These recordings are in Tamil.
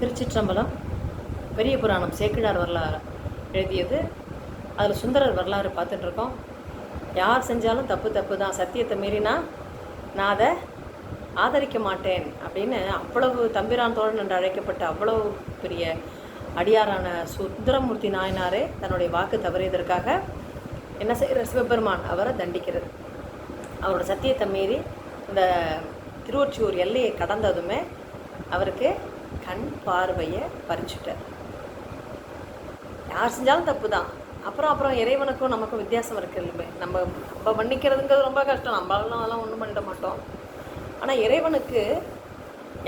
திருச்சிற்றம்பலம் பெரிய புராணம் சேக்கிழார் வரலாறு எழுதியது. அதில் சுந்தரர் வரலாறு பார்த்துட்ருக்கோம். யார் செஞ்சாலும் தப்பு தப்பு தான் சத்தியத்தை மீறினா நான் அதை ஆதரிக்க மாட்டேன் அப்படின்னு அவ்வளவு தம்பிரான் தோழன் என்று அழைக்கப்பட்ட அவ்வளவு பெரிய அடியாரான சுந்தரமூர்த்தி நாயனாரே தன்னுடைய வாக்கு தவறியதற்காக என்ன செய்கிற சிவபெருமான் அவரை தண்டிக்கிறது. அவரோட சத்தியத்தை மீறி இந்த திருவொற்றியூர் எல்லையை கடந்ததுமே அவருக்கு கண் பார்வையை பறிச்சுட்டார் யார் செஞ்சாலும் தப்பு தான் அப்புறம் அப்புறம் இறைவனுக்கும் நமக்கும் வித்தியாசம் இருக்கு நம்ம நம்ம மன்னிக்கிறதுங்கிறது ரொம்ப கஷ்டம். நம்மளாலாம் அதெல்லாம் ஒன்றும் பண்ணிட மாட்டோம். ஆனால் இறைவனுக்கு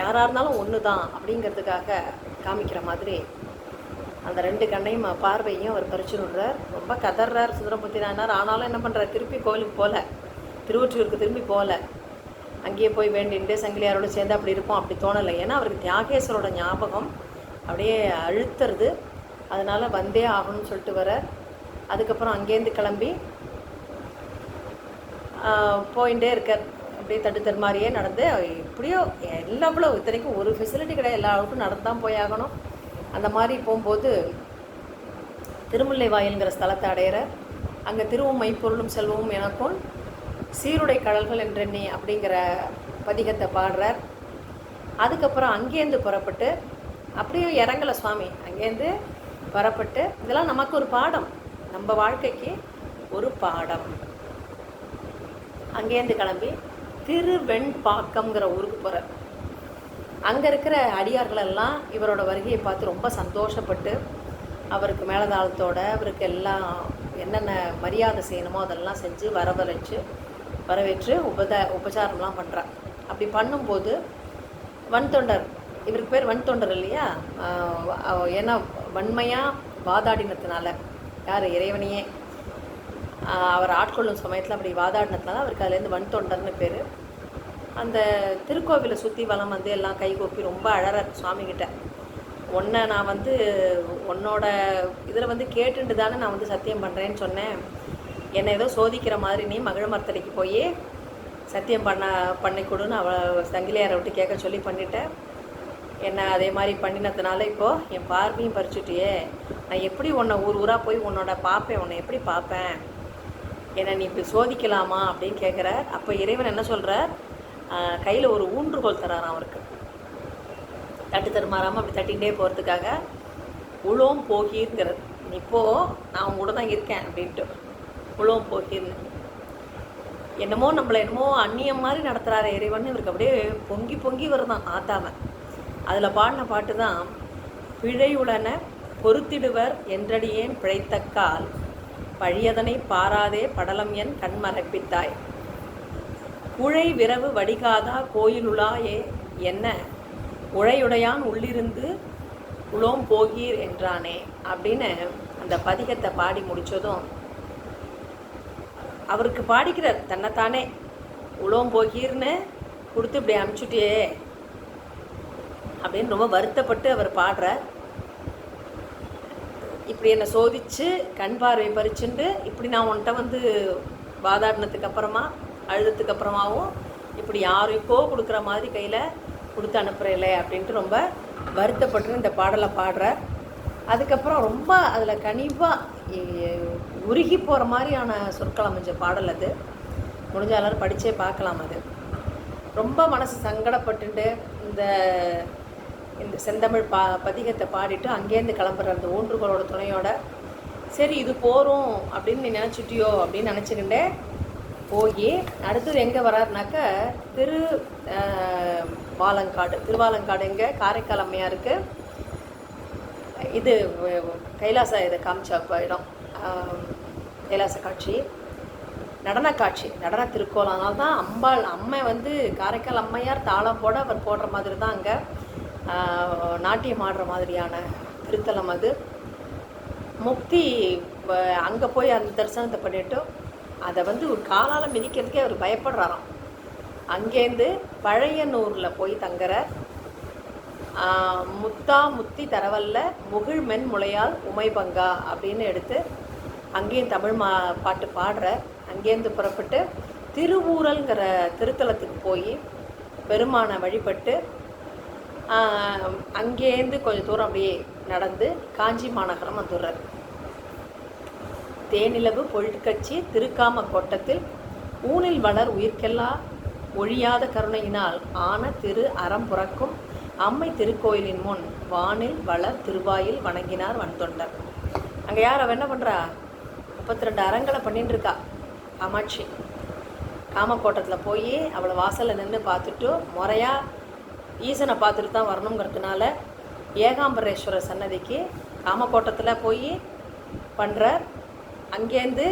யாராக இருந்தாலும் ஒன்று தான் அப்படிங்கிறதுக்காக காமிக்கிற மாதிரி அந்த ரெண்டு கண்ணையும் பார்வையும் அவர் பறிச்சு விடுறார் ரொம்ப கதறார் சுந்தரமூர்த்தி நாயனார். ஆனாலும் என்ன பண்ணுறார் திருப்பி கோவிலுக்கு போகல. திருவொற்றியூருக்கு திரும்பி போகல. அங்கேயே போய் வேண்டிட்டு சங்கிலியாரோட சேர்ந்து அப்படி இருப்போம் அப்படி தோணலை. ஏன்னா அவருக்கு தியாகேஸ்வரோட ஞாபகம் அப்படியே அழுத்துறது. அதனால் வந்தே ஆகணும்னு சொல்லிட்டு வர அதுக்கப்புறம் அங்கேருந்து கிளம்பி போயிட்டே இருக்கார். அப்படியே தட்டு தடுமாறியே நடந்து எப்படியோ எல்லா அவ்வளோ இத்தனைக்கும் ஒரு ஃபெசிலிட்டி கிடையாது. எல்லா அளவுக்கும் நடந்து தான் போய் ஆகணும். அந்த மாதிரி போகும்போது திருமுல்லை வாயில்ங்கிற ஸ்தலத்தை அடையிற அங்கே திருவும் மைப்பொருளும் செல்வமும் எனக்கும் சீருடை கடல்கள் என்றெண்ணி அப்படிங்கிற பதிகத்தை பாடுறார். அதுக்கப்புறம் அங்கேருந்து புறப்பட்டு அப்படியே இறங்கலை சுவாமி. அங்கேருந்து புறப்பட்டு இதெல்லாம் நமக்கு ஒரு பாடம். நம்ம வாழ்க்கைக்கு ஒரு பாடம். அங்கேருந்து கிளம்பி திருவெண்பாக்கம்ங்கிற ஊருக்கு போகிறார் அங்கே இருக்கிற அடியார்கள் எல்லாம் இவரோட வருகையை பார்த்து ரொம்ப சந்தோஷப்பட்டு அவருக்கு மேலதாளத்தோட அவருக்கு எல்லாம் என்னென்ன மரியாதை செய்யணுமோ அதெல்லாம் செஞ்சு வரவழைச்சு வரவேற்று உபத உபச்சாரம்லாம் பண்ணுறா அப்படி பண்ணும்போது வன் தொண்டர் இவருக்கு பேர் வன் தொண்டர் இல்லையா ஏன்னா வன்மையாக வாதாடினதுனால யார்? இறைவனையே. அவர் ஆட்கொள்ளும் சமயத்தில் அப்படி வாதாடினதுனால அவருக்கு அதுலேருந்து வன் தொண்டர்னு பேர். அந்த திருக்கோவிலை சுற்றி வளம் வந்து எல்லாம் கைகோப்பி ரொம்ப அழறார் சுவாமிகிட்ட. உன்னை நான் வந்து உன்னோட இதில் வந்து கேட்டுட்டு தானே நான் வந்து சத்தியம் பண்ணுறேன்னு சொன்னேன். என்னை ஏதோ சோதிக்கிற மாதிரி நீ மகிழமர்த்தடைக்கு போய் சத்தியம் பண்ண பண்ணி கொடுன்னு அவளை சங்கிலியாரை விட்டு கேட்க சொல்லி பண்ணிட்டேன் என்ன அதே மாதிரி பண்ணினதுனால இப்போது என் பார்வையும் பறிச்சுட்டியே. நான் எப்படி உன்னை ஊர் ஊராக போய் உன்னோட பார்ப்பேன் உன்னை எப்படி பார்ப்பேன்? என்னை நீ இப்படி சோதிக்கலாமா அப்படின்னு கேட்குறார். அப்போ இறைவன் என்ன சொல்கிறார் கையில் ஒரு ஊன்றுகோல் தராராம் அவருக்கு. தட்டு தருமாறாமல் அப்படி தட்டிகிட்டே போகிறதுக்காக உளோம் போகிருங்கிறது நீ நான் உங்க கூட தான் இருக்கேன் அப்படின்ட்டு. உளோம் போகிர்னு என்னமோ நம்மளை என்னமோ அந்நியம் மாதிரி நடத்துகிறாரு இறைவன். இவருக்கு அப்படியே பொங்கி பொங்கி வருதான் ஆத்தாவன் அதில் பாடின பாட்டு தான் பிழையுளன பொறுத்திடுவர் என்றடியேன் பிழைத்தக்கால் பழியதனை பாராதே படலம் என் கண்மரப்பித்தாய் குழை விரவு வடிகாதா கோயிலுலாயே என்ன உழையுடையான் உள்ளிருந்து உளோம் போகீர் என்றானே அப்படின்னு அந்த பதிகத்தை பாடி முடித்ததும் அவருக்கு பாடிக்கிறார் தன்னைத்தானே உலகம் போகீர்னு கொடுத்து இப்படி அனுப்பிச்சுட்டியே அப்படின்னு ரொம்ப வருத்தப்பட்டு அவர் பாடுறார். இப்படி என்னை சோதித்து கண் பார்வை பறிச்சுண்டு இப்படி நான் உன்கிட்ட வந்து வாதாடினதுக்கு அப்புறமா அழுததுக்கு அப்புறமாவும் இப்படி யாருக்கோ கொடுக்குற மாதிரி கையில் கொடுத்து அனுப்புகிறேன்ல அப்படின்ட்டு ரொம்ப வருத்தப்பட்டு இந்த பாடலை பாடுறார். அதுக்கப்புறம் ரொம்ப அதில் கனிவாக உருகி போகிற மாதிரியான சொற்கள் அமைஞ்ச பாடல் அது. முடிஞ்ச எல்லாரும் படித்தே பார்க்கலாம் அது. ரொம்ப மனசு சங்கடப்பட்டுட்டு இந்த இந்த செந்தமிழ் பா பதிகத்தை பாடிட்டு அங்கேருந்து கிளம்புற அந்த ஊன்றுகளோட துணையோட சரி இது போகிறோம் அப்படின்னு நீ நினச்சிட்டியோ அப்படின்னு நினச்சிக்கிண்டே போய் அடுத்தது எங்கே வராருனாக்க திரு வாலங்காடு. திருவாலங்காடு எங்கே? காரைக்கால் அம்மையாருக்கு. இது கைலாச இதை காமிச்ச இடம். கைலாச காட்சி நடன காட்சி நடன திருக்கோலம். அதனால தான் அம்பாள் அம்மை வந்து காரைக்கால் அம்மையார் தாளம் போட அவர் போடுற மாதிரி தான் அங்கே நாட்டியம் ஆடுற மாதிரியான திருத்தலம் அது. முக்தி அங்கே போய் அந்த தரிசனத்தை பண்ணிவிட்டு அதை வந்து ஒரு காலால் மிதிக்கிறதுக்கே அவர் பயப்படுறாராம். அங்கேருந்து பழையனூரில் போய் தங்குற முத்தா முத்தி தரவல்ல முகிழ் மென் முளையால் உமைபங்கா அப்படின்னு எடுத்து அங்கேயும் தமிழ் மா பாட்டு பாடுற அங்கேருந்து புறப்பட்டு திருவூரல்ங்கிற திருத்தலத்துக்கு போய் பெருமானை வழிபட்டு அங்கேருந்து கொஞ்சம் தூரம் அப்படியே நடந்து காஞ்சி மாநகரம் வந்துடுறார். தேனிலவு பொருட்கட்சி திருக்காம கோட்டத்தில் ஊனில் வளர் உயிர்க்கெல்லா ஒழியாத கருணையினால் ஆன திரு அறம் புறக்கும் அம்மை திருக்கோயிலின் முன் வானில் வளர் திருவாயில் வணங்கினார் வன்தொண்டர். அங்கே யார் அவன் என்ன பண்ணுறா முப்பத்தி ரெண்டு அறங்களை பண்ணிட்டு இருக்கா காமாட்சி. காமக்கோட்டத்தில் போய் அவளை வாசலில் நின்று பார்த்துட்டு முறையாக ஈசனை பார்த்துட்டு தான் வரணுங்கிறதுனால ஏகாம்பரேஸ்வரர் சன்னதிக்கு காமக்கோட்டத்தில் போய் பண்ணுறார் அங்கேருந்து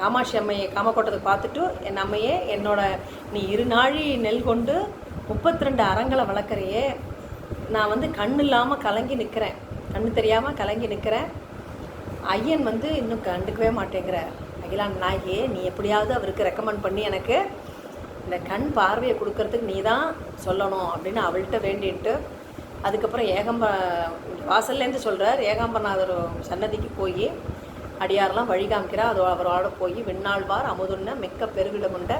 காமாட்சி அம்மையை காமக்கோட்டத்தை பார்த்துட்டு என் அம்மையே என்னோட நீ இரு நாழி நெல் கொண்டு முப்பத்தி ரெண்டு அறங்களை வளர்க்குறையே. நான் வந்து கண் இல்லாமல் கலங்கி நிற்கிறேன் கண்ணு தெரியாமல் கலங்கி நிற்கிறேன் ஐயன் வந்து இன்னும் கண்டுக்கவே மாட்டேங்கிற. அகிலான் நாயே நீ எப்படியாவது அவருக்கு ரெக்கமெண்ட் பண்ணி எனக்கு இந்த கண் பார்வையை கொடுக்கறதுக்கு நீ தான் சொல்லணும் அப்படின்னு அவள்கிட்ட வேண்டிட்டு அதுக்கப்புறம் ஏகம்ப வாசல்லேருந்து சொல்கிறார் ஏகாம்பரநாதர் சன்னதிக்கு போய் அடியாரெல்லாம் வழி காமிக்கிறா அதோ அவரோட போய் விண்ணாழ்வார் அமுதுன்ன மிக்க பெருவிடமுண்ட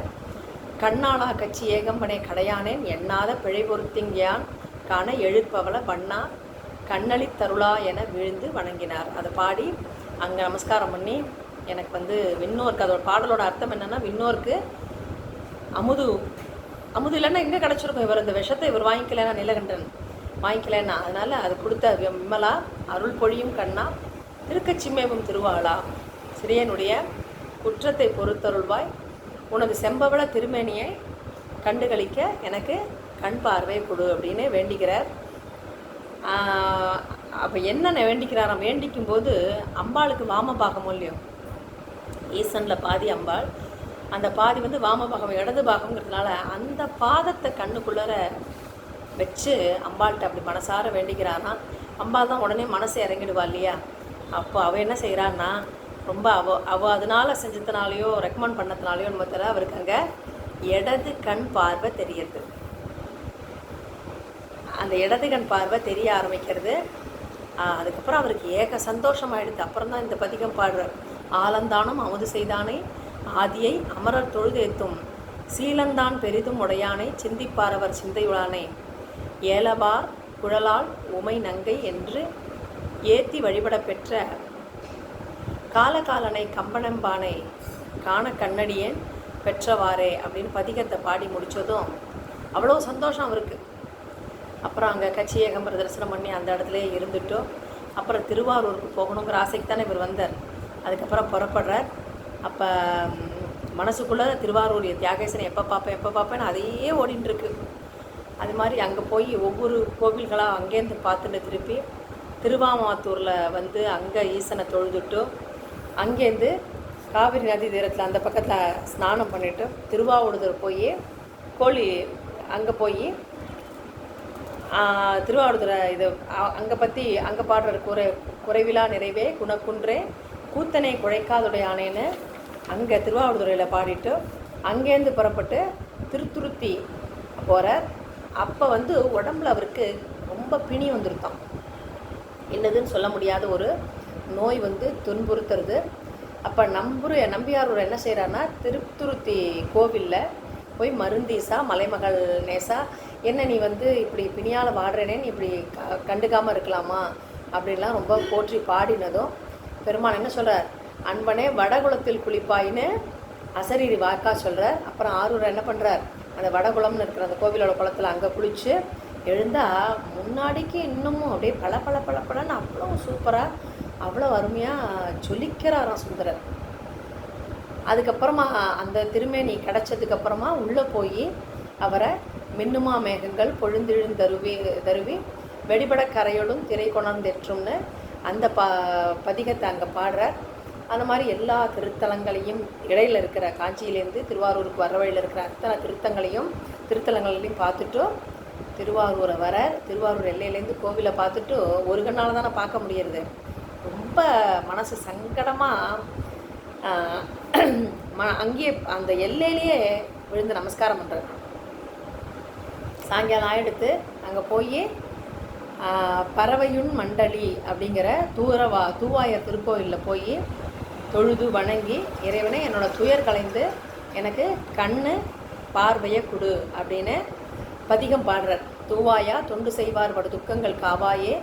கண்ணாளா கட்சி ஏகம்பனை கடையானேன் எண்ணாத பிழை பொருத்திங்கியான் காண எழுப்பவள வண்ணா கண்ணளி தருளா என விழுந்து வணங்கினார். அதை பாடி அங்கே நமஸ்காரம் பண்ணி எனக்கு வந்து விண்ணோருக்கு அதோட பாடலோட அர்த்தம் என்னென்னா விண்ணோருக்கு அமுது. அமுது இல்லைன்னா எங்கே கிடச்சிருக்கும்? இவர் இந்த விஷத்தை இவர் வாங்கிக்கலைன்னா நிலகண்டன் வாங்கிக்கலன்னா. அதனால் அது கொடுத்த விம்மலா விமலா அருள் பொழியும் கண்ணா திருக்கச்சிமேவும் திருவாளா. சிறியனுடைய குற்றத்தை பொறுத்தருள்வாய். உனது செம்பவள திருமேனியை கண்டுகளிக்க எனக்கு கண் பார்வை கொடு அப்படின்னு வேண்டிக்கிறார் அப்போ என்னென்ன வேண்டிக்கிறாராம்? வேண்டிக்கும் போது அம்பாளுக்கு வாமபாகம் இல்லையோ? ஈசனில் பாதி அம்பாள். அந்த பாதி வந்து வாமபாகம் இடது பாகம்ங்கிறதுனால அந்த பாதத்தை கண்ணுக்குள்ளற வச்சு அம்பாள்கிட்ட அப்படி மனசார வேண்டிக்கிறாராம். அம்பாள் தான் உடனே மனசு இறங்கிடுவா இல்லையா? அப்போ அவள் என்ன செய்கிறான்னா ரொம்ப அவ அவள் அதனால் செஞ்சதுனாலையோ ரெக்கமெண்ட் பண்ணதுனாலையோ நம்ம தெரியல. அவருக்கு அங்கே இடது கண் பார்வை தெரியுது அந்த இடது கண் பார்வை தெரிய ஆரம்பிக்கிறது. அதுக்கப்புறம் அவருக்கு ஏக சந்தோஷம் ஆயிடுது அப்புறம் தான் இந்த பதிகம் பாடுறார். ஆலந்தானம் அமுது செய்தானே ஆதியை அமரர் தொழுதேத்தும். சீலந்தான் பெரிதும் உடையானை சிந்திப்பாரவர் சிந்தையுளானே. ஏலபார் குழலால் உமை நங்கை என்று ஏத்தி வழிபட பெற்ற காலகாலனை கம்பனம்பானை காண கண்ணடியேன் பெற்றவாறே அப்படின்னு பதிகத்தை பாடி முடித்ததும் அவ்வளோ சந்தோஷம் அவருக்கு. அப்புறம் அங்கே கட்சி ஏகம்பர தரிசனம் பண்ணி அந்த இடத்துலயே இருந்துட்டோம். அப்புறம் திருவாரூருக்கு போகணுங்கிற ஆசைக்கு தானே இவர் வந்தார். அதுக்கப்புறம் புறப்படுறார். அப்போ மனசுக்குள்ளே திருவாரூர் தியாகேசனை எப்போ பார்ப்பேன் எப்போ பார்ப்பேன்னு அதையே ஓடின்னு அது மாதிரி அங்கே போய் ஒவ்வொரு கோவில்களாக அங்கேருந்து பார்த்துட்டு திருப்பி திருவாமாத்தூரில் வந்து அங்கே ஈசனை தொழுதுட்டு அங்கேருந்து காவிரி நதி தீரத்தில் அந்த பக்கத்தில் ஸ்நானம் பண்ணிவிட்டு திருவாவூடுதர் போய் கோழி அங்கே போய் திருவாவடுதுறை இது அங்கே பற்றி அங்கே பாடுற குறை குறைவிலா நிறைவே குணக்குன்றே கூத்தனை குழைக்காதுடைய ஆணைன்னு அங்கே திருவாவடுதுறையில் பாடிட்டு அங்கேருந்து புறப்பட்டு திருத்துருத்தி போகிறார் அப்போ வந்து உடம்புல அவருக்கு ரொம்ப பிணி வந்துருத்தான். என்னதுன்னு சொல்ல முடியாத ஒரு நோய் வந்து துன்புறுத்துறது. அப்போ நம்புரு நம்பியாரூர் என்ன செய்கிறாருன்னா திருத்துருத்தி கோவிலில் போய் மருந்தீசா மலைமகள் நேசா என்ன நீ வந்து இப்படி பிணியால் வாடுறேனே நீ இப்படி க கண்டுக்காமல் இருக்கலாமா? அப்படின்லாம் ரொம்ப போற்றி பாடினதும் பெருமான் என்ன சொல்கிறார் அன்பனே வடகுளத்தில் குளிப்பாயின்னு அசரீரி வாக்கா சொல்கிறார் அப்புறம் ஆரூர் என்ன பண்ணுறார் அந்த வடகுளம்னு இருக்கிற அந்த கோவிலோட குளத்தில் அங்கே குளித்து எழுந்தால் முன்னாடிக்கு இன்னமும் அப்படியே பல பல பல பலன்னு அவ்வளோ சூப்பராக அவ்வளோ அருமையாக ஜொலிக்கிறாராம் சுந்தரர். அதுக்கப்புறமா அந்த திருமேனி கிடச்சதுக்கப்புறமா உள்ளே போய் அவரை மின்னுமா மேகங்கள் பொழுந்தெழுந்தருவி தருவி தருவி வெடிபட கரையொழும் திரை கொணர்ந்தெற்றும்னு அந்த ப பதிகத்தை அங்கே பாடுறார். அந்த மாதிரி எல்லா திருத்தலங்களையும் இடையில இருக்கிற காஞ்சியிலேருந்து திருவாரூருக்கு வர வழியில் இருக்கிற அத்தனை திருத்தங்களையும் திருத்தலங்களையும் பார்த்துட்டு திருவாரூரை வர திருவாரூர் எல்லையிலேருந்து கோவிலை பார்த்துட்டு ஒரு கண்ணால் தானே பார்க்க முடியறது. ரொம்ப மனசு சங்கடமாக ம அங்கேயே அந்த எல்லையிலேயே விழுந்து நமஸ்காரம் பண்ணுறது சாயங்காலம் ஆகிடுத்து அங்கே போய் பறவையுன் மண்டலி அப்படிங்கிற தூரவா தூவாயர் திருக்கோயிலில் போய் தொழுது வணங்கி இறைவனை என்னோடய துயர் கலைந்து எனக்கு கண்ணு பார்வையை கொடு அப்படின்னு பதிகம் பாடுறார். தூவாயா தொண்டு செய்வார் படு துக்கங்கள் காவாயே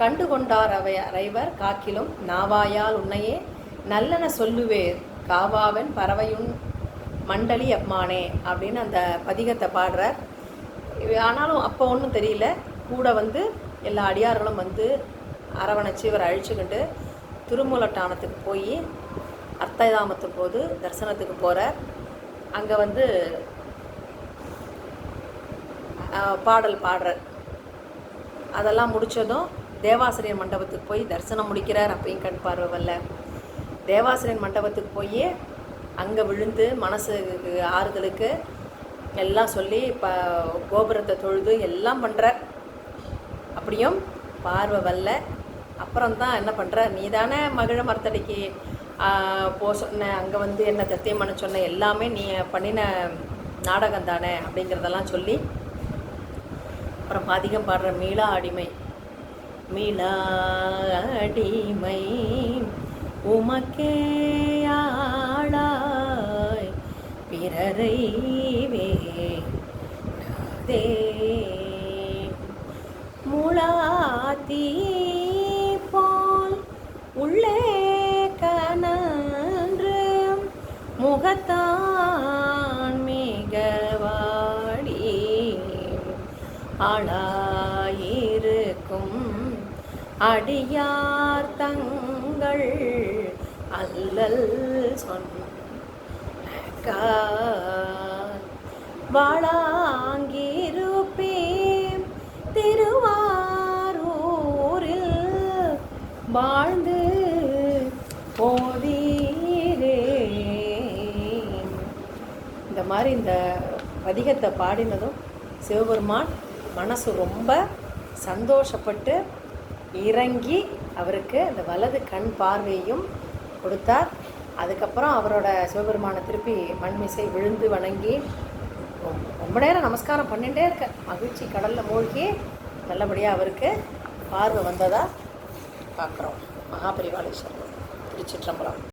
கண்டு கொண்டார் அவை அறைவர் காக்கிலும் நாவாயால் உன்னையே நல்லன சொல்லுவேர் காவாவன் பறவையுன் மண்டலி அம்மானே அப்படின்னு அந்த பதிகத்தை பாடுறார். ஆனாலும் அப்போ ஒன்றும் தெரியல. கூட வந்து எல்லா அடியார்களும் வந்து அரவணைச்சி இவரை அழிச்சுக்கிட்டு திருமூலட்டானத்துக்கு போய் அர்த்ததாமத்துக்கு போது தரிசனத்துக்கு போகிறார் அங்கே வந்து பாடல் பாடுறார். அதெல்லாம் முடித்ததும் தேவாசிரியர் மண்டபத்துக்கு போய் தரிசனம் முடிக்கிறார் அப்பயும் கண் பார்வல்ல தேவாசிரியர் மண்டபத்துக்கு போய் அங்கே விழுந்து மனசுக்கு ஆறுதலுக்கு எல்லாம் சொல்லி இப்போ கோபுரத்தை தொழுது எல்லாம் பண்ணுறார் அப்படியும் பார்வை வரல. அப்புறம் தான் என்ன பண்ணுற நீ தானே மகிழ மரத்தடிக்கு போ சொன்ன அங்கே வந்து என்ன தத்தியம் பண்ண சொன்ன எல்லாமே நீ பண்ணின நாடகம் தானே அப்படிங்கிறதெல்லாம் சொல்லி அப்புறம் அதிகம் பாடுற மீளா அடிமை. மீளா அடிமை உமக்கே ஆளா பிறரை வேண்டே முளாத்தி போல் உள்ளே கனன்று முகத்தான் மிக வாடி ஆளாயிருக்கும் அடியார் தங்கள் அல்லல் சொன்ன வாழாங்கிருப்பேன். திருவாரூரில் வாழ்ந்து போதீரே இந்த மாதிரி இந்த பதிகத்தை பாடினதும் சிவபெருமான் மனசு ரொம்ப சந்தோஷப்பட்டு இறங்கி அவருக்கு அந்த வலது கண் பார்வையும் கொடுத்தார். அதுக்கப்புறம் அவரோட சிவபெருமானை திருப்பி மண்மிசை விழுந்து வணங்கி ரொம்ப- நேரம் நமஸ்காரம் பண்ணிகிட்டே இருக்க. மகிழ்ச்சி கடலில் மூழ்கி நல்லபடியாக அவருக்கு பார்வை வந்ததாக பார்க்குறோம் மகாபரிவாளேஸ்வரர் திருச்சிற்றம்பலம்.